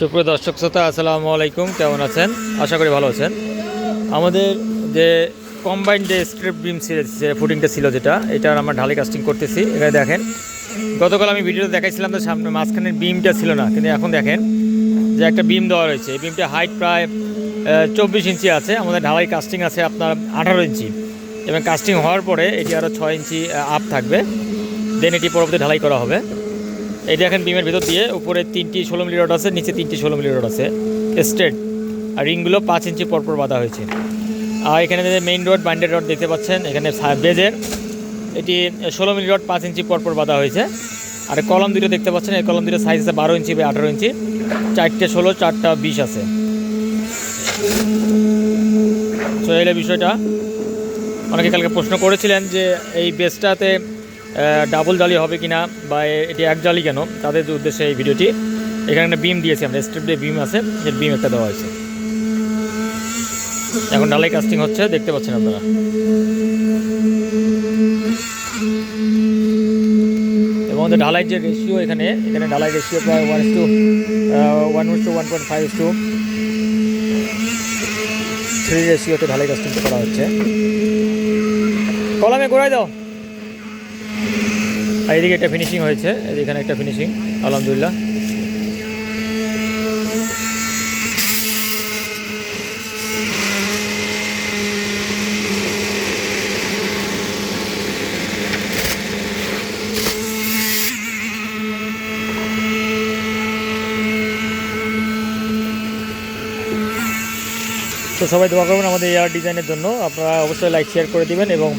সুপ্রিয় দর্শক শ্রোতা, আসসালামু আলাইকুম। কেমন আছেন? আশা করি ভালো আছেন। আমাদের যে কম্বাইন্ড যে স্ট্রিপ বিম যে ফুটিংটা ছিল যেটা, এটার আমরা ঢালাই কাস্টিং করতেছি। এখানে দেখেন, গতকাল আমি ভিডিওতে দেখাইছিলাম তো সামনে মাঝখানের বিমটা ছিল না, কিন্তু এখন দেখেন যে একটা বিম দেওয়া রয়েছে। এই বিমটা হাইট প্রায় চব্বিশ ইঞ্চি আছে। আমাদের ঢালাই কাস্টিং আছে আপনার আঠারো ইঞ্চি। এবং কাস্টিং হওয়ার পরে এটি আরও ছয় ইঞ্চি আপ থাকবে। দেন এটি পরবর্তী ঢালাই করা হবে। এই দেখেন বিমের ভেতর দিয়ে উপরে তিনটি ষোলো মিলি রড আছে, নিচে তিনটি ষোলো মিলি রড আছে। স্ট্রেট। আর রিংগুলো পাঁচ ইঞ্চি পরপর বাঁধা হয়েছে। আর এখানে যে মেইন রড বান্ডের রড দেখতে পাচ্ছেন, এখানে বেজের এটি ষোলো মিলি রড, পাঁচ ইঞ্চি পরপর বাঁধা হয়েছে। আর কলম দুটো দেখতে পাচ্ছেন, এই কলম দুটো সাইজ আছে বারো ইঞ্চি বা আঠারো ইঞ্চি। চারটে ষোলো, চারটা বিশ আছে। তো বিষয়টা। অনেকে কালকে প্রশ্ন করেছিলেন যে এই বেসটাতে ডাবল জালি হবে কিনা বা এটি এক জালি কেন? তাদের উদ্দেশ্যে এই ভিডিওটি। এখানে একটা বিম দিয়েছি আমরা, স্ট্রিপ দিয়ে বিম আছে, এর বিম একটা দেওয়া হয়েছে। এখন ঢালাই কাস্টিং হচ্ছে, দেখতে পাচ্ছেন আপনারা। এবং আমাদের ঢালাই যে রেশিও এখানে এখানে ঢালাই রেশিও প্রায় one two one two one point five two three রেশিওতে ঢালাই কাস্টিংটা করা হচ্ছে। কলমে গোড়ায় দাও। আর এদিকে একটা ফিনিশিং হয়েছে। এখানে একটা ফিনিশিং আলহামদুলিল্লাহ। তো সবাই দোয়া করবেন আমাদের এয়ার ডিজাইনের জন্য। আপনারা অবশ্যই লাইক শেয়ার করে দিবেন এবং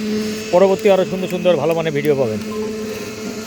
পরবর্তী আরও সুন্দর সুন্দর ভালো মানের ভিডিও পাবেন।